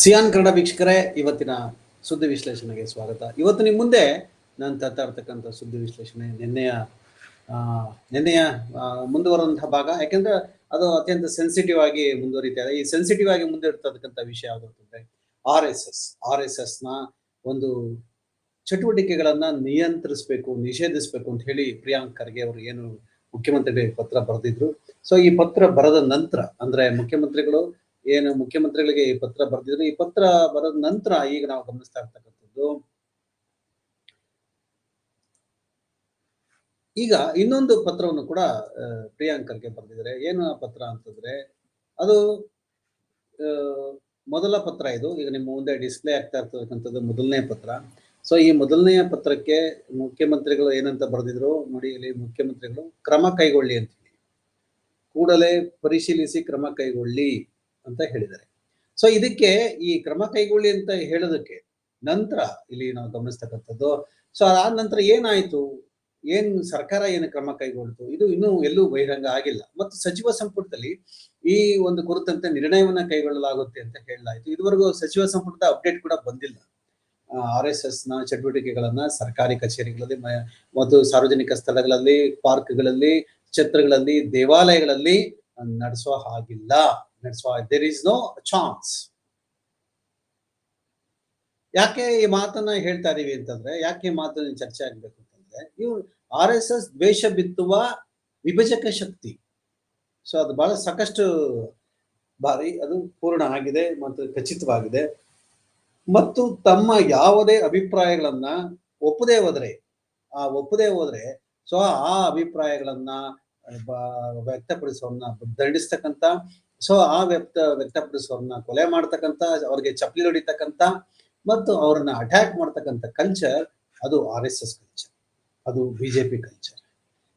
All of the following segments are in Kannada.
ಸಿಯಾನ್ ಕನ್ನಡ ವೀಕ್ಷಕರೇ, ಇವತ್ತಿನ ಸುದ್ದಿ ವಿಶ್ಲೇಷಣೆಗೆ ಸ್ವಾಗತ. ಇವತ್ತು ನಿಮ್ಮ ಮುಂದೆ ನಾನು ತರ್ತಾ ಸುದ್ದಿ ವಿಶ್ಲೇಷಣೆ ನಿನ್ನೆಯ ನಿನ್ನೆಯ ಮುಂದುವರೆದಂತಹ ಭಾಗ. ಯಾಕೆಂದ್ರೆ ಅದು ಅತ್ಯಂತ ಸೆನ್ಸಿಟಿವ್ ಆಗಿ ಮುಂದುವರಿತಾ ಈ ಸೆನ್ಸಿಟಿವ್ ಆಗಿ ಮುಂದಿರ್ತಕ್ಕಂಥ ವಿಷಯ ಯಾವುದು ಅಂತಂದ್ರೆ R S S R S ಎಸ್ನ ಒಂದು ಚಟುವಟಿಕೆಗಳನ್ನ ನಿಯಂತ್ರಿಸಬೇಕು, ನಿಷೇಧಿಸಬೇಕು ಅಂತ ಹೇಳಿ ಪ್ರಿಯಾಂಕ್ ಖರ್ಗೆ ಅವರು ಏನು ಮುಖ್ಯಮಂತ್ರಿಗಳಿಗೆ ಪತ್ರ ಬರೆದಿದ್ರು. ಸೊ ಈ ಪತ್ರ ಬರೆದ ನಂತರ, ಅಂದ್ರೆ ಮುಖ್ಯಮಂತ್ರಿಗಳು ಏನು ಮುಖ್ಯಮಂತ್ರಿಗಳಿಗೆ ಈ ಪತ್ರ ಬರೆದಿದ್ರು. ಈ ಪತ್ರ ಬರೆದ ನಂತರ ಈಗ ನಾವು ಗಮನಿಸ್ತಾ ಇರ್ತಕ್ಕಂಥದ್ದು. ಈಗ ಇನ್ನೊಂದು ಪತ್ರವನ್ನು ಕೂಡ ಪ್ರಿಯಾಂಕರ್ಗೆ ಬರೆದಿದ್ದಾರೆ. ಏನು ಆ ಪತ್ರ ಅಂತಂದ್ರೆ, ಅದು ಮೊದಲ ಪತ್ರ ಇದು. ಈಗ ನಿಮ್ಮ ಮುಂದೆ ಡಿಸ್ಪ್ಲೇ ಆಗ್ತಾ ಇರ್ತಕ್ಕಂಥದ್ದು ಮೊದಲನೇ ಪತ್ರ. ಸೊ, ಈ ಮೊದಲನೆಯ ಪತ್ರಕ್ಕೆ ಮುಖ್ಯಮಂತ್ರಿಗಳು ಏನಂತ ಬರೆದಿದ್ರು? ನೋಡಿ, ಇಲ್ಲಿ ಮುಖ್ಯಮಂತ್ರಿಗಳು, ಕ್ರಮ ಕೈಗೊಳ್ಳಿ ಅಂತ ಕೂಡಲೇ ಪರಿಶೀಲಿಸಿ ಕ್ರಮ ಕೈಗೊಳ್ಳಿ. ಅಂತ ಹೇಳಿದ್ದಾರೆ. ಸೊ ಇದಕ್ಕೆ ಈ ಕ್ರಮ ಕೈಗೊಳ್ಳಿ ಅಂತ ಹೇಳೋದಕ್ಕೆ ನಂತರ ಇಲ್ಲಿ ನಾವು ಗಮನಿಸ್ತಕ್ಕಂಥದ್ದು. ಸೊ ಅದಾದ ನಂತರ ಏನಾಯ್ತು? ಏನ್ ಸರ್ಕಾರ ಏನು ಕ್ರಮ ಕೈಗೊಳ್ತು? ಇದು ಇನ್ನೂ ಎಲ್ಲೂ ಬಹಿರಂಗ ಆಗಿಲ್ಲ. ಮತ್ತು ಸಚಿವ ಸಂಪುಟದಲ್ಲಿ ಈ ಒಂದು ಕುರಿತಂತೆ ನಿರ್ಣಯವನ್ನ ಕೈಗೊಳ್ಳಲಾಗುತ್ತೆ ಅಂತ ಹೇಳಲಾಯಿತು. ಇದುವರೆಗೂ ಸಚಿವ ಸಂಪುಟದ ಅಪ್ಡೇಟ್ ಕೂಡ ಬಂದಿಲ್ಲ. ಆರ್ ಎಸ್ ಎಸ್ನ ಚಟುವಟಿಕೆಗಳನ್ನ ಸರ್ಕಾರಿ ಕಚೇರಿಗಳಲ್ಲಿ ಮತ್ತು ಸಾರ್ವಜನಿಕ ಸ್ಥಳಗಳಲ್ಲಿ, ಪಾರ್ಕ್ಗಳಲ್ಲಿ ಛತ್ರಗಳಲ್ಲಿ ದೇವಾಲಯಗಳಲ್ಲಿ ನಡೆಸೋ ಹಾಗಿಲ್ಲ. ನಡೆಸುವ ದೇರ್ ಇಸ್ ನೋ ಚಾನ್ಸ್ ಯಾಕೆ ಈ ಮಾತನ್ನ ಹೇಳ್ತಾ ಇದೀವಿ ಅಂತಂದ್ರೆ, ಯಾಕೆ ಈ ಮಾತನ್ನ ಚರ್ಚೆ ಆಗ್ಬೇಕು ಅಂತಂದ್ರೆ ಇವು ಆರ್ ಎಸ್ ಎಸ್ ದ್ವೇಷ ಬಿತ್ತುವ ವಿಭಜಕ ಶಕ್ತಿ. ಸೊ ಅದು ಬಹಳ ಸಾಕಷ್ಟು ಬಾರಿ ಅದು ಪೂರ್ಣ ಆಗಿದೆ ಮತ್ತು ಖಚಿತವಾಗಿದೆ. ಮತ್ತು ತಮ್ಮ ಯಾವುದೇ ಅಭಿಪ್ರಾಯಗಳನ್ನ ಒಪ್ಪದೇ ಹೋದ್ರೆ, ಆ ಒಪ್ಪದೇ ಹೋದ್ರೆ ಸೊ ಆ ಅಭಿಪ್ರಾಯಗಳನ್ನ ವ್ಯಕ್ತಪಡಿಸೋನ್ನ ದಂಡಿಸ್ತಕ್ಕಂತ ಸೊ ಆ ವ್ಯಕ್ತ ವ್ಯಕ್ತಪಡಿಸೋರ್ನ ಕೊಲೆ ಮಾಡ್ತಕ್ಕಂಥ, ಅವ್ರಿಗೆ ಚಪ್ಪಲಿ ಹೊಡಿತಕ್ಕಂಥ ಮತ್ತು ಅವ್ರನ್ನ ಅಟ್ಯಾಕ್ ಮಾಡ್ತಕ್ಕಂಥ ಕಲ್ಚರ್ ಅದು ಆರ್ ಎಸ್ ಎಸ್ ಕಲ್ಚರ್ ಅದು ಬಿಜೆಪಿ ಕಲ್ಚರ್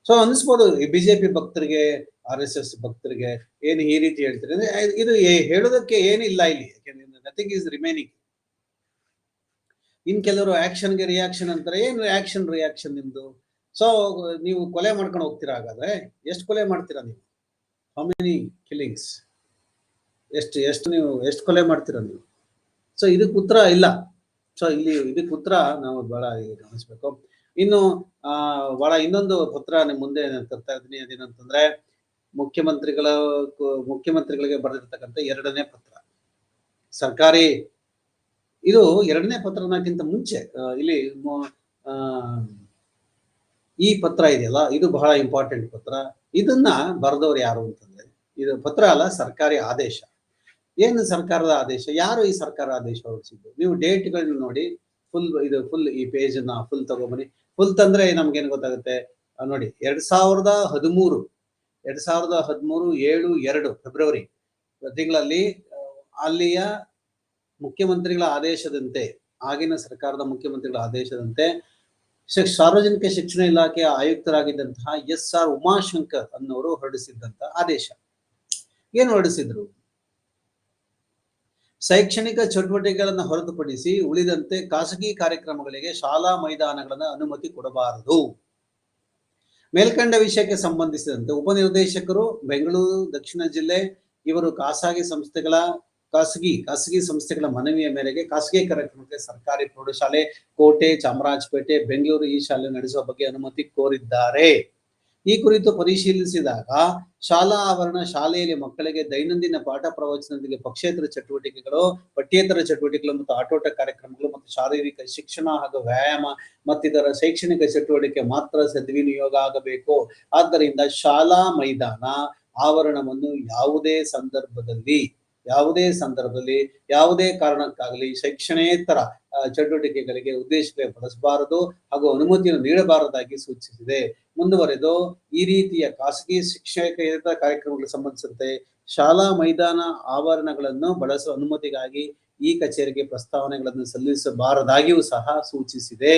ಸೊ ಅನಿಸ್ಬೋದು ಈ ಬಿಜೆಪಿ ಭಕ್ತರಿಗೆ ಆರ್ ಎಸ್ ಎಸ್ ಭಕ್ತರಿಗೆ ಏನು ಈ ರೀತಿ ಹೇಳ್ತೀರಿ ಅಂದ್ರೆ, ಇದು ಹೇಳೋದಕ್ಕೆ ಏನಿಲ್ಲ ಇಲ್ಲಿ ನಥಿಂಗ್ ಈಸ್ ರಿಮೈನಿಂಗ್ ಇನ್ ಕೆಲವರು ಆಕ್ಷನ್ಗೆ ರಿಯಾಕ್ಷನ್ ಅಂತಾರೆ, ಏನು ಆಕ್ಷನ್ ರಿಯಾಕ್ಷನ್ ನಿಮ್ದು? ಸೊ ನೀವು ಕೊಲೆ ಮಾಡ್ಕೊಂಡು ಹೋಗ್ತೀರಾ ಹಾಗಾದ್ರೆ, ಎಷ್ಟು ಕೊಲೆ ಮಾಡ್ತೀರಾ ನೀವು? ಹೌ ಮೆನಿ ಕಿಲ್ಲಿಂಗ್ಸ್ ಎಷ್ಟು ಎಷ್ಟು ನೀವು, ಎಷ್ಟು ಕೊಲೆ ಮಾಡ್ತೀರಾ ನೀವು? ಸೊ ಇದಕ್ಕೆ ಉತ್ತರ ಇಲ್ಲ. ಸೊ ಇಲ್ಲಿ ಇದಕ್ಕೆ ಉತ್ತರ ನಾವು ಬಹಳ ಗಮನಿಸಬೇಕು. ಇನ್ನು, ಆ, ಬಹಳ ಇನ್ನೊಂದು ಪತ್ರ ನಿಮ್ ಮುಂದೆ ನಾನು ತರ್ತಾ ಇದ್ದೀನಿ. ಅದೇನಂತಂದ್ರೆ, ಮುಖ್ಯಮಂತ್ರಿಗಳ, ಮುಖ್ಯಮಂತ್ರಿಗಳಿಗೆ ಬರೆದಿರ್ತಕ್ಕಂಥ ಎರಡನೇ ಪತ್ರ. ಸರ್ಕಾರಿ, ಇದು ಎರಡನೇ ಪತ್ರನಕ್ಕಿಂತ ಮುಂಚೆ ಇಲ್ಲಿ ಈ ಪತ್ರ ಇದೆಯಲ್ಲ, ಇದು ಬಹಳ ಇಂಪಾರ್ಟೆಂಟ್ ಪತ್ರ. ಇದನ್ನ ಬರೆದವ್ರು ಯಾರು ಅಂತಂದ್ರೆ, ಇದು ಪತ್ರ ಅಲ್ಲ, ಸರ್ಕಾರಿ ಆದೇಶ. ಏನು ಸರ್ಕಾರದ ಆದೇಶ? ಯಾರು ಈ ಸರ್ಕಾರ ಆದೇಶ ಹೊರಡಿಸಿದ್ದು? ನೀವು ಡೇಟ್ಗಳನ್ನ ನೋಡಿ ಫುಲ್ ಇದು ಫುಲ್ ಈ ಪೇಜನ್ನ ಫುಲ್ ತಗೊಂಬನ್ನಿ. ಫುಲ್ ತಂದ್ರೆ ನಮ್ಗೇನು ಗೊತ್ತಾಗುತ್ತೆ? ನೋಡಿ, ಎರಡ್ ಸಾವಿರದ ಹದಿಮೂರು, ಎರಡ್ ಸಾವಿರದ ಹದಿಮೂರು ಏಳು ಎರಡು ಫೆಬ್ರವರಿ ತಿಂಗಳಲ್ಲಿ ಅಲ್ಲಿಯ ಮುಖ್ಯಮಂತ್ರಿಗಳ ಆದೇಶದಂತೆ, ಆಗಿನ ಸರ್ಕಾರದ ಮುಖ್ಯಮಂತ್ರಿಗಳ ಆದೇಶದಂತೆ ಸಾರ್ವಜನಿಕ ಶಿಕ್ಷಣ ಇಲಾಖೆಯ ಆಯುಕ್ತರಾಗಿದ್ದಂತಹ ಎಸ್ ಆರ್ ಉಮಾಶಂಕರ್ ಅನ್ನೋರು ಹೊರಡಿಸಿದ್ದಂತ ಆದೇಶ. ಏನು ಹೊರಡಿಸಿದ್ರು? ಶೈಕ್ಷಣಿಕ ಚಟುವಟಿಕೆಗಳನ್ನು ಹೊರತುಪಡಿಸಿ ಉಳಿದಂತೆ ಖಾಸಗಿ ಕಾರ್ಯಕ್ರಮಗಳಿಗೆ ಶಾಲಾ ಮೈದಾನಗಳನ್ನು ಅನುಮತಿ ಕೊಡಬಾರದು. ಮೇಲ್ಕಂಡ ವಿಷಯಕ್ಕೆ ಸಂಬಂಧಿಸಿದಂತೆ ಉಪನಿರ್ದೇಶಕರು ಬೆಂಗಳೂರು, ದಕ್ಷಿಣ ಜಿಲ್ಲೆ, ಇವರು ಖಾಸಗಿ ಸಂಸ್ಥೆಗಳ, ಖಾಸಗಿ ಖಾಸಗಿ ಸಂಸ್ಥೆಗಳ ಮನವಿಯ ಮೇರೆಗೆ ಖಾಸಗಿ ಕಾರ್ಯಕ್ರಮಕ್ಕೆ ಸರ್ಕಾರಿ ಪ್ರೌಢಶಾಲೆ, ಕೋಟೆ, ಚಾಮರಾಜಪೇಟೆ, ಬೆಂಗಳೂರು ಈ ಶಾಲೆ ನಡೆಸುವ ಬಗ್ಗೆ ಅನುಮತಿ ಕೋರಿದ್ದಾರೆ. ಈ ಕುರಿತು ಪರಿಶೀಲಿಸಿದಾಗ ಶಾಲಾ ಆವರಣ ಶಾಲೆಯಲ್ಲಿ ಮಕ್ಕಳಿಗೆ ದೈನಂದಿನ ಪಾಠ ಪ್ರವಚನದೊಂದಿಗೆ ಪಕ್ಷೇತರ ಚಟುವಟಿಕೆಗಳು, ಪಠ್ಯೇತರ ಚಟುವಟಿಕೆಗಳು ಮತ್ತು ಆಟೋಟ ಕಾರ್ಯಕ್ರಮಗಳು ಮತ್ತು ಶಾರೀರಿಕ ಶಿಕ್ಷಣ ಹಾಗೂ ವ್ಯಾಯಾಮ ಮತ್ತಿತರ ಶೈಕ್ಷಣಿಕ ಚಟುವಟಿಕೆ ಮಾತ್ರ ಸದ್ವಿನಿಯೋಗ ಆಗಬೇಕು. ಆದ್ದರಿಂದ ಶಾಲಾ ಮೈದಾನ ಆವರಣವನ್ನು ಯಾವುದೇ ಸಂದರ್ಭದಲ್ಲಿ ಯಾವುದೇ ಸಂದರ್ಭದಲ್ಲಿ, ಯಾವುದೇ ಕಾರಣಕ್ಕಾಗಲಿ ಶೈಕ್ಷಣೇತರ ಚಟುವಟಿಕೆಗಳಿಗೆ ಉದ್ದೇಶಕ್ಕೆ ಬಳಸಬಾರದು ಹಾಗೂ ಅನುಮತಿಯನ್ನು ನೀಡಬಾರದಾಗಿ ಸೂಚಿಸಿದೆ. ಮುಂದುವರೆದು, ಈ ರೀತಿಯ ಖಾಸಗಿ ಶಿಕ್ಷಕೇತರ ಕಾರ್ಯಕ್ರಮಗಳಿಗೆ ಸಂಬಂಧಿಸಿದಂತೆ ಶಾಲಾ ಮೈದಾನ ಆವರಣಗಳನ್ನು ಬಳಸುವ ಅನುಮತಿಗಾಗಿ ಈ ಕಚೇರಿಗೆ ಪ್ರಸ್ತಾವನೆಗಳನ್ನು ಸಲ್ಲಿಸಬಾರದಾಗಿಯೂ ಸಹ ಸೂಚಿಸಿದೆ.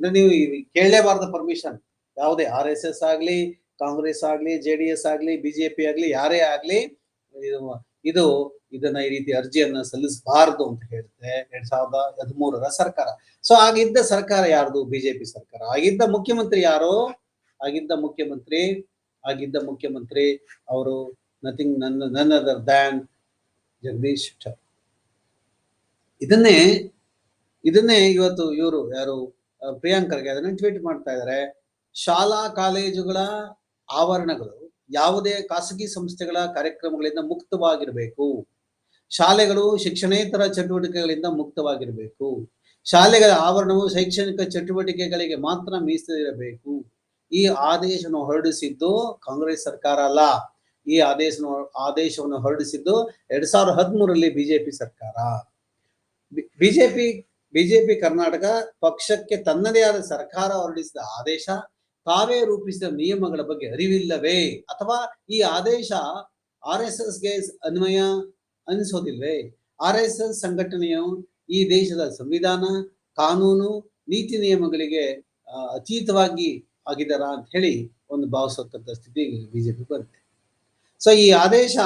ಅಂದ್ರೆ ನೀವು ಕೇಳಲೇಬಾರದ ಪರ್ಮಿಷನ್ ಯಾವುದೇ ಆರ್ ಎಸ್ ಎಸ್ ಆಗ್ಲಿ, ಕಾಂಗ್ರೆಸ್ ಆಗ್ಲಿ, ಜೆ ಡಿ ಆಗ್ಲಿ ಬಿಜೆಪಿ ಆಗ್ಲಿ, ಯಾರೇ ಆಗ್ಲಿ ಇದು ಇದು ಇದನ್ನ ಈ ರೀತಿ ಅರ್ಜಿಯನ್ನ ಸಲ್ಲಿಸಬಾರದು ಅಂತ ಹೇಳುತ್ತೆ ಎರಡ್ ಸಾವಿರದ ಹದಿಮೂರರ ಸರ್ಕಾರ. ಸೊ ಆಗಿದ್ದ ಸರ್ಕಾರ ಯಾರ್ದು? ಬಿಜೆಪಿ ಸರ್ಕಾರ. ಆಗಿದ್ದ ಮುಖ್ಯಮಂತ್ರಿ ಯಾರು? ಆಗಿದ್ದ ಮುಖ್ಯಮಂತ್ರಿ ಆಗಿದ್ದ ಮುಖ್ಯಮಂತ್ರಿ ಅವರು ನಥಿಂಗ್ ನನ್ನ ನನ್ ಅದರ್ ದ್ಯಾನ್ ಜಗದೀಶ್ ಶೆಟ್ಟರ್. ಇದನ್ನೇ ಇದನ್ನೇ ಇವತ್ತು ಇವರು ಯಾರು? ಪ್ರಿಯಾಂಕರ್ಗೆ ಅದನ್ನ ಟ್ವೀಟ್ ಮಾಡ್ತಾ ಇದ್ದಾರೆ ಶಾಲಾ ಕಾಲೇಜುಗಳ ಆವರಣಗಳು ಯಾವುದೇ ಖಾಸಗಿ ಸಂಸ್ಥೆಗಳ ಕಾರ್ಯಕ್ರಮಗಳಿಂದ ಮುಕ್ತವಾಗಿರಬೇಕು. ಶಾಲೆಗಳು ಶಿಕ್ಷಣೇತರ ಚಟುವಟಿಕೆಗಳಿಂದ ಮುಕ್ತವಾಗಿರಬೇಕು. ಶಾಲೆಗಳ ಆವರಣವು ಶೈಕ್ಷಣಿಕ ಚಟುವಟಿಕೆಗಳಿಗೆ ಮಾತ್ರ ಮೀಸಲಿರಬೇಕು. ಈ ಆದೇಶವನ್ನು ಹೊರಡಿಸಿದ್ದು ಕಾಂಗ್ರೆಸ್ ಸರ್ಕಾರ ಅಲ್ಲ. ಈ ಆದೇಶ ಆದೇಶವನ್ನು ಹೊರಡಿಸಿದ್ದು ಎರಡ್ ಸಾವಿರದ ಹದಿಮೂರರಲ್ಲಿ ಬಿಜೆಪಿ ಸರ್ಕಾರ. ಬಿಜೆಪಿ ಬಿಜೆಪಿ ಕರ್ನಾಟಕ ಪಕ್ಷಕ್ಕೆ ತನ್ನದೇ ಆದ ಸರ್ಕಾರ ಹೊರಡಿಸಿದ ಆದೇಶ ತಾವೇ ರೂಪಿಸಿದ ನಿಯಮಗಳ ಬಗ್ಗೆ ಅರಿವಿಲ್ಲವೇ? ಅಥವಾ ಈ ಆದೇಶ ಆರ್ ಎಸ್ ಎಸ್ಗೆ ಅನ್ವಯ ಅನಿಸೋದಿಲ್ವೇ? ಆರ್ ಎಸ್ ಎಸ್ ಸಂಘಟನೆಯು ಈ ದೇಶದ ಸಂವಿಧಾನ, ಕಾನೂನು, ನೀತಿ ನಿಯಮಗಳಿಗೆ ಅತೀತವಾಗಿ ಆಗಿದಾರ ಅಂತ ಹೇಳಿ ಒಂದು ಭಾವಿಸತಕ್ಕಂಥ ಸ್ಥಿತಿ ಬಿಜೆಪಿ ಬರುತ್ತೆ. ಸೊ ಈ ಆದೇಶ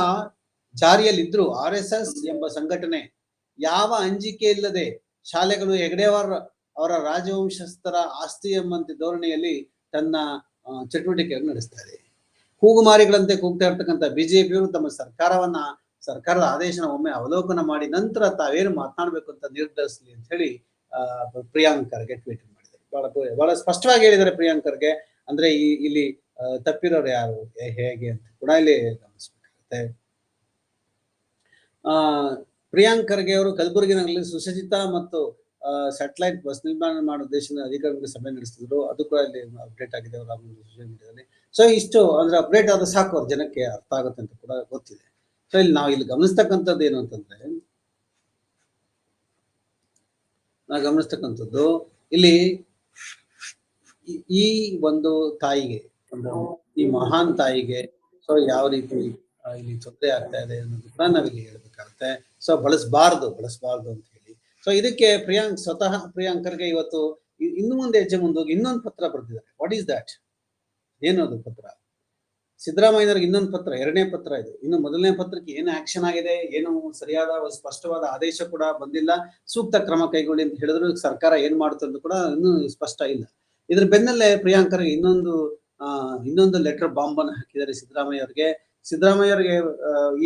ಜಾರಿಯಲ್ಲಿದ್ರು ಆರ್ ಎಸ್ ಎಸ್ ಎಂಬ ಸಂಘಟನೆ ಯಾವ ಅಂಜಿಕೆ ಇಲ್ಲದೆ ಶಾಲೆಗಳು ಹೆಗಡೆಯವರ ಅವರ ರಾಜವಂಶಸ್ಥರ ಆಸ್ತಿ ಎಂಬಂತೆ ಧೋರಣೆಯಲ್ಲಿ ತನ್ನ ಚಟುವಟಿಕೆಯನ್ನು ನಡೆಸ್ತಾರೆ. ಕೂಗುಮಾರಿಗಳಂತೆ ಕೂಗ್ತಾ ಇರ್ತಕ್ಕಂಥ ಬಿಜೆಪಿಯವರು ತಮ್ಮ ಸರ್ಕಾರವನ್ನ, ಸರ್ಕಾರದ ಆದೇಶನ ಒಮ್ಮೆ ಅವಲೋಕನ ಮಾಡಿ ನಂತರ ತಾವೇನು ಮಾತನಾಡಬೇಕು ಅಂತ ನಿರ್ಧರಿಸಲಿ ಅಂತ ಹೇಳಿ ಪ್ರಿಯಾಂಕ್ ಖರ್ಗೆ ಟ್ವೀಟ್ ಮಾಡಿದ್ದಾರೆ ಬಹಳ ಬಹಳ ಸ್ಪಷ್ಟವಾಗಿ ಹೇಳಿದ್ದಾರೆ ಪ್ರಿಯಾಂಕರ್ಗೆ. ಅಂದ್ರೆ ಈ, ಇಲ್ಲಿ ತಪ್ಪಿರೋರು ಯಾರು? ಹೇಗೆ ಅಂತ ಕೂಡ ಇಲ್ಲಿ ಗಮನಿಸಬೇಕಾಗುತ್ತೆ. ಆ, ಪ್ರಿಯಾಂಕರ್ಗೆ ಅವರು ಕಲಬುರಗಿನಲ್ಲಿ ಸುಸಜ್ಜಿತ ಮತ್ತು ಸ್ಯಾಟಲೈಟ್ ಬಸ್ ನಿರ್ಮಾಣ ಮಾಡೋ ದೇಶದ ಅಧಿಕಾರಿಗಳ ಸಭೆ ನಡೆಸಿದ್ರು. ಅದು ಕೂಡ ಇಲ್ಲಿ ಅಪ್ಡೇಟ್ ಆಗಿದೆ ಸೋಷಿಯಲ್ ಮೀಡಿಯಾದಲ್ಲಿ ಸೊ ಇಷ್ಟು ಅಂದ್ರೆ ಅಪ್ಡೇಟ್ ಆದ್ರೆ ಸಾಕು, ಅವ್ರ ಜನಕ್ಕೆ ಅರ್ಥ ಆಗುತ್ತೆ ಅಂತ ಕೂಡ ಗೊತ್ತಿದೆ. ಸೊ ಇಲ್ಲಿ ನಾವು ಇಲ್ಲಿ ಗಮನಿಸ್ತಕ್ಕಂಥದ್ದು ಏನು ಅಂತಂದ್ರೆ, ನಾವು ಗಮನಿಸ್ತಕ್ಕಂಥದ್ದು ಇಲ್ಲಿ ಈ- ಒಂದು ತಾಯಿಗೆ, ಈ ಮಹಾನ್ ತಾಯಿಗೆ ಸೊ ಯಾವ ರೀತಿ ಇಲ್ಲಿ ತೊಂದರೆ ಆಗ್ತಾ ಇದೆ ಅನ್ನೋದು ಕೂಡ ನಾವಿಲ್ಲಿ ಹೇಳ್ಬೇಕಾಗುತ್ತೆ. ಸೊ ಬಳಸಬಾರ್ದು ಬಳಸಬಾರ್ದು ಅಂತ ಸೊ ಇದಕ್ಕೆ ಪ್ರಿಯಾಂಕ್ ಸ್ವತಃ, ಪ್ರಿಯಾಂಕರ್ಗೆ ಇವತ್ತು ಇನ್ನು ಮುಂದೆ ಹೆಜ್ಜೆ ಮುಂದೋಗಿ ಇನ್ನೊಂದು ಪತ್ರ ಬರೆದಿದ್ದಾರೆ. ವಾಟ್ ಈಸ್ ಏನು ಅದು ಪತ್ರ? ಸಿದ್ದರಾಮಯ್ಯನವ್ರಿಗೆ ಇನ್ನೊಂದು ಪತ್ರ, ಎರಡನೇ ಪತ್ರ ಇದು. ಇನ್ನು ಮೊದಲನೇ ಪತ್ರಕ್ಕೆ ಏನು ಆಕ್ಷನ್ ಆಗಿದೆ, ಏನು ಸರಿಯಾದ ಸ್ಪಷ್ಟವಾದ ಆದೇಶ ಕೂಡ ಬಂದಿಲ್ಲ. ಸೂಕ್ತ ಕ್ರಮ ಕೈಗೊಳ್ಳಿ ಅಂತ ಹೇಳಿದ್ರು, ಸರ್ಕಾರ ಏನ್ ಮಾಡುತ್ತೆ ಅಂತ ಕೂಡ ಇನ್ನೂ ಸ್ಪಷ್ಟ ಇಲ್ಲ. ಇದ್ರ ಬೆನ್ನಲ್ಲೇ ಪ್ರಿಯಾಂಕರ್ ಇನ್ನೊಂದು ಇನ್ನೊಂದು ಲೆಟರ್ ಬಾಂಬ್ ಅನ್ನು ಹಾಕಿದ್ದಾರೆ ಸಿದ್ದರಾಮಯ್ಯ ಅವರಿಗೆ. ಸಿದ್ದರಾಮಯ್ಯ ಅವರಿಗೆ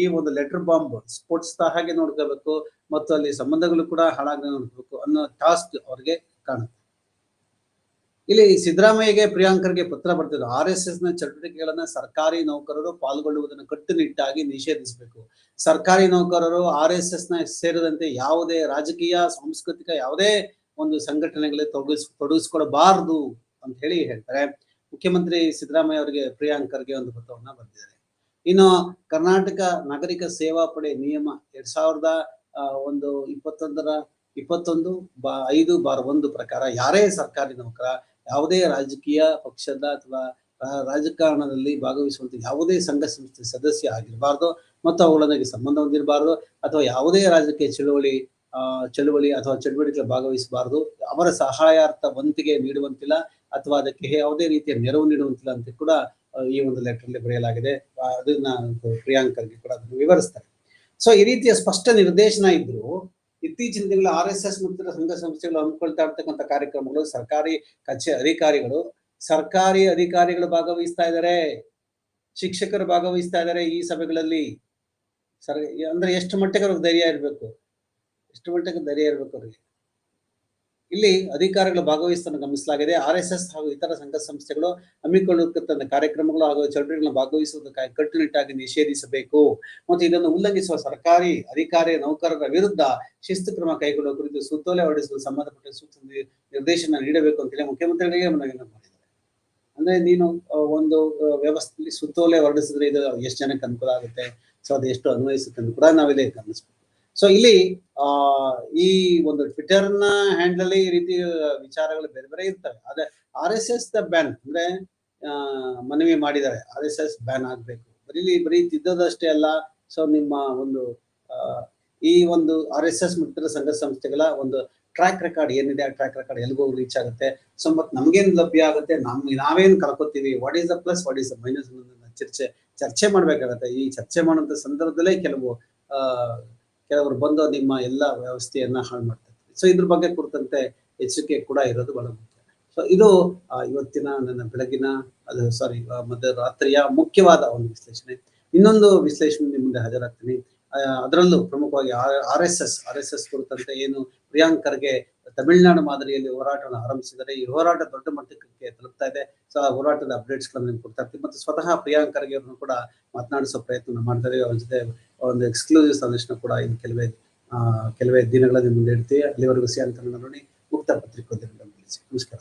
ಈ ಒಂದು ಲೆಟರ್ ಬಾಂಬ್ ಸ್ಫೋಟಿಸ್ತಾ ಹಾಗೆ ನೋಡ್ಕೋಬೇಕು, ಮತ್ತು ಅಲ್ಲಿ ಸಂಬಂಧಗಳು ಕೂಡ ಹಾಳಾಗಿ ನೋಡ್ಬೇಕು ಅನ್ನೋ ಟಾಸ್ಕ್ ಅವ್ರಿಗೆ ಕಾಣುತ್ತೆ. ಇಲ್ಲಿ ಸಿದ್ದರಾಮಯ್ಯಗೆ, ಪ್ರಿಯಾಂಕರ್ಗೆ ಪತ್ರ ಬರ್ತಿದ್ರು ಆರ್ ಎಸ್ ಎಸ್ನ ಚಟುವಟಿಕೆಗಳನ್ನ ಸರ್ಕಾರಿ ನೌಕರರು ಪಾಲ್ಗೊಳ್ಳುವುದನ್ನು ಕಟ್ಟುನಿಟ್ಟಾಗಿ ನಿಷೇಧಿಸಬೇಕು. ಸರ್ಕಾರಿ ನೌಕರರು ಆರ್ ಎಸ್ ಎಸ್ನ ಸೇರಿದಂತೆ ಯಾವುದೇ ರಾಜಕೀಯ, ಸಾಂಸ್ಕೃತಿಕ ಯಾವುದೇ ಒಂದು ಸಂಘಟನೆಗಳಿಗೆ ತೊಡಗಿಸ್ ತೊಡಗಿಸ್ಕೊಡಬಾರದು ಅಂತ ಹೇಳಿ ಹೇಳ್ತಾರೆ. ಮುಖ್ಯಮಂತ್ರಿ ಸಿದ್ದರಾಮಯ್ಯ ಅವರಿಗೆ ಪ್ರಿಯಾಂಕರ್ಗೆ ಒಂದು ಪತ್ರವನ್ನ ಬರೆದಿದ್ದಾರೆ. ಇನ್ನು ಕರ್ನಾಟಕ ನಾಗರಿಕ ಸೇವಾ ಪಡೆ ನಿಯಮ ಎರಡ್ ಸಾವಿರದ ಒಂದು ಇಪ್ಪತ್ತೊಂದರ ಇಪ್ಪತ್ತೊಂದು ಬಾ, ಐದು ಬಾರ್ ಒಂದು ಪ್ರಕಾರ ಯಾರೇ ಸರ್ಕಾರಿ ನೌಕರ, ಯಾವುದೇ ರಾಜಕೀಯ ಪಕ್ಷದ ಅಥವಾ ರಾಜಕಾರಣದಲ್ಲಿ ಭಾಗವಹಿಸುವಂತ ಯಾವುದೇ ಸಂಘ ಸಂಸ್ಥೆ ಸದಸ್ಯ ಆಗಿರಬಾರ್ದು ಮತ್ತು ಅವುಗಳೊಂದಿಗೆ ಸಂಬಂಧ ಹೊಂದಿರಬಾರ್ದು ಅಥವಾ ಯಾವುದೇ ರಾಜಕೀಯ ಚಳುವಳಿ ಚಳುವಳಿ ಅಥವಾ ಚಟುವಟಿಕೆ ಭಾಗವಹಿಸಬಾರದು, ಅವರ ಸಹಾಯಾರ್ಥ ವಂತಿಗೆ ನೀಡುವಂತಿಲ್ಲ ಅಥವಾ ಅದಕ್ಕೆ ಯಾವುದೇ ರೀತಿಯ ನೆರವು ನೀಡುವಂತಿಲ್ಲ ಅಂತ ಕೂಡ ಈ ಒಂದು ಲೆಟರ್ ಅಲ್ಲಿ ಬರೆಯಲಾಗಿದೆ. ಅದನ್ನ ಪ್ರಿಯಾಂಕರ್ಗೆ ಕೂಡ ಅದನ್ನು ವಿವರಿಸ್ತಾರೆ. ಸೊ ಈ ರೀತಿಯ ಸ್ಪಷ್ಟ ನಿರ್ದೇಶನ ಇದ್ರು ಇತ್ತೀಚಿನ ದಿನಗಳ ಆರ್ ಎಸ್ ಎಸ್ ಮತ್ತು ಸಂಘ ಸಂಸ್ಥೆಗಳು ಹಮ್ಮಿಕೊಳ್ತಾ ಇರ್ತಕ್ಕಂಥ ಕಾರ್ಯಕ್ರಮಗಳು, ಸರ್ಕಾರಿ ಕಚೇ ಅಧಿಕಾರಿಗಳು, ಸರ್ಕಾರಿ ಅಧಿಕಾರಿಗಳು ಭಾಗವಹಿಸ್ತಾ ಇದ್ದಾರೆ ಶಿಕ್ಷಕರು ಭಾಗವಹಿಸ್ತಾ ಇದ್ದಾರೆ ಈ ಸಭೆಗಳಲ್ಲಿ. ಸರ್, ಅಂದ್ರೆ ಎಷ್ಟು ಮಟ್ಟಿಗೆ ಅವ್ರಿಗೆ ಧೈರ್ಯ ಇರಬೇಕು? ಎಷ್ಟು ಮಟ್ಟಿಗೆ ಧೈರ್ಯ ಇರಬೇಕು ಅವ್ರಿಗೆ? ಇಲ್ಲಿ ಅಧಿಕಾರಿಗಳು ಭಾಗವಹಿಸುವುದನ್ನು ಗಮನಿಸಲಾಗಿದೆ. ಆರ್ ಎಸ್ ಎಸ್ ಹಾಗೂ ಇತರ ಸಂಘ ಸಂಸ್ಥೆಗಳು ಹಮ್ಮಿಕೊಳ್ಳುತ್ತಿದ್ದ ಕಾರ್ಯಕ್ರಮಗಳು ಹಾಗೂ ಚಟುವಟಿಕೆಗಳನ್ನು ಭಾಗವಹಿಸುವುದಕ್ಕೆ ಕಟ್ಟುನಿಟ್ಟಾಗಿ ನಿಷೇಧಿಸಬೇಕು. ಮತ್ತು ಇದನ್ನು ಉಲ್ಲಂಘಿಸುವ ಸರ್ಕಾರಿ ಅಧಿಕಾರಿ, ನೌಕರರ ವಿರುದ್ಧ ಶಿಸ್ತು ಕ್ರಮ ಕೈಗೊಳ್ಳುವ ಕುರಿತು ಸುತ್ತೋಲೆ ಹೊರಡಿಸಲು ಸಂಬಂಧಪಟ್ಟ ಸೂಕ್ತ ನಿರ್ದೇಶನ ನೀಡಬೇಕು ಅಂತೇಳಿ ಮುಖ್ಯಮಂತ್ರಿಗಳಿಗೆ ಮನವಿಯನ್ನು ಮಾಡಿದ್ದಾರೆ. ಅಂದ್ರೆ ನೀನು ಒಂದು ವ್ಯವಸ್ಥೆಯಲ್ಲಿ ಸುತ್ತೋಲೆ ಹೊರಡಿಸಿದ್ರೆ ಇದು ಎಷ್ಟು ಜನಕ್ಕೆ ಅನುಕೂಲ ಆಗುತ್ತೆ? ಸೊ, ಅದು ಎಷ್ಟು ಅನ್ವಯಿಸುತ್ತೆ ಅಂತ ಕೂಡ ನಾವಿಲ್ಲಿ ಗಮನಿಸ್ಬೇಕು. ಸೊ ಇಲ್ಲಿ, ಆ, ಈ ಒಂದು ಟ್ವಿಟರ್ನ ಹ್ಯಾಂಡಲ್ ಅಲ್ಲಿ ಈ ರೀತಿ ವಿಚಾರಗಳು ಬೇರೆ ಬೇರೆ ಇರ್ತವೆ. ಆದ್ರೆ R S S the ban ಅಂದ್ರೆ ಮನವಿ ಮಾಡಿದ್ದಾರೆ. ಆರ್ ಎಸ್ ಎಸ್ ಬ್ಯಾನ್ ಆಗ್ಬೇಕು. ಬರೀ ಬರೀ ತಿದ್ದದಷ್ಟೇ ಅಲ್ಲ. ಸೊ ನಿಮ್ಮ ಒಂದು ಈ ಒಂದು ಆರ್ ಎಸ್ ಎಸ್ ಮುಖ್ಯ ಸಂಘ ಸಂಸ್ಥೆಗಳ ಒಂದು ಟ್ರ್ಯಾಕ್ ರೆಕಾರ್ಡ್ ಏನಿದೆ, ಆ ಟ್ರ್ಯಾಕ್ ರೆಕಾರ್ಡ್ ಎಲ್ಗೂ ರೀಚ್ ಆಗುತ್ತೆ. ಸೊ ಮತ್ತೆ ನಮ್ಗೇನ್ ಲಭ್ಯ ಆಗುತ್ತೆ? ನಮ್, ನಾವೇನ್ ಕಳ್ಕೊತೀವಿ? What is the plus what is the minus ಚರ್ಚೆ ಚರ್ಚೆ ಮಾಡ್ಬೇಕಾಗತ್ತೆ. ಈ ಚರ್ಚೆ ಮಾಡುವಂತ ಸಂದರ್ಭದಲ್ಲೇ ಕೆಲವು ಕೆಲವರು ಬಂದು ನಿಮ್ಮ ಎಲ್ಲ ವ್ಯವಸ್ಥೆಯನ್ನ ಹಾಳು ಮಾಡ್ತಾರೆ ಸೊ ಇದ್ರ ಬಗ್ಗೆ ಕುರಿತಂತೆ ಎಚ್ಚರಿಕೆ ಕೂಡ ಇರೋದು ಬಹಳ ಮುಖ್ಯ. ಸೊ ಇದು ಇವತ್ತಿನ ನನ್ನ ಬೆಳಗಿನ, ಅದು ಸಾರಿ ಮಧ್ಯರಾತ್ರಿಯ ಮುಖ್ಯವಾದ ಒಂದು ವಿಶ್ಲೇಷಣೆ. ಇನ್ನೊಂದು ವಿಶ್ಲೇಷಣೆ ನಿಮ್ಮ ಮುಂದೆ ಹಾಜರಾಗ್ತೀನಿ. ಅದರಲ್ಲೂ ಪ್ರಮುಖವಾಗಿ R S S, R S S ಕುರಿತಂತೆ ಏನು ಪ್ರಿಯಾಂಕರ್ಗೆ ತಮಿಳುನಾಡು ಮಾದರಿಯಲ್ಲಿ ಹೋರಾಟವನ್ನು ಆರಂಭಿಸಿದರೆ ಈ ಹೋರಾಟ ದೊಡ್ಡ ಮಟ್ಟಕ್ಕೆ ತಲುಪ್ತಾ ಇದೆ. ಸೊ ಆ ಹೋರಾಟದ ಅಪ್ಡೇಟ್ಸ್ಗಳನ್ನು ಕೊಡ್ತಾ ಇರ್ತೀವಿ ಮತ್ತು ಸ್ವತಃ ಪ್ರಿಯಾಂಕರ್ಗೆ ಅವರನ್ನು ಕೂಡ ಮಾತನಾಡಿಸೋ ಪ್ರಯತ್ನ ಮಾಡ್ತಾ ಇದೀವಿ ಅವ್ರ ಜೊತೆ ಒಂದು ಎಕ್ಸ್ಕ್ಲೂಸಿವ್ ಸಂದರ್ಶನ ಕೂಡ ಇನ್ನು ಕೆಲವೇ ಕೆಲವೇ ದಿನಗಳಲ್ಲಿ ಮುಂದೆ ಇಡ್ತೀವಿ ಅಲ್ಲಿವರೆಗೂ ಸಿ ಅಂತ ನೋಡಿ ಮುಕ್ತ ಪತ್ರಿಕೋದ್ಯಮಗಳನ್ನು ನಮಸ್ಕಾರ.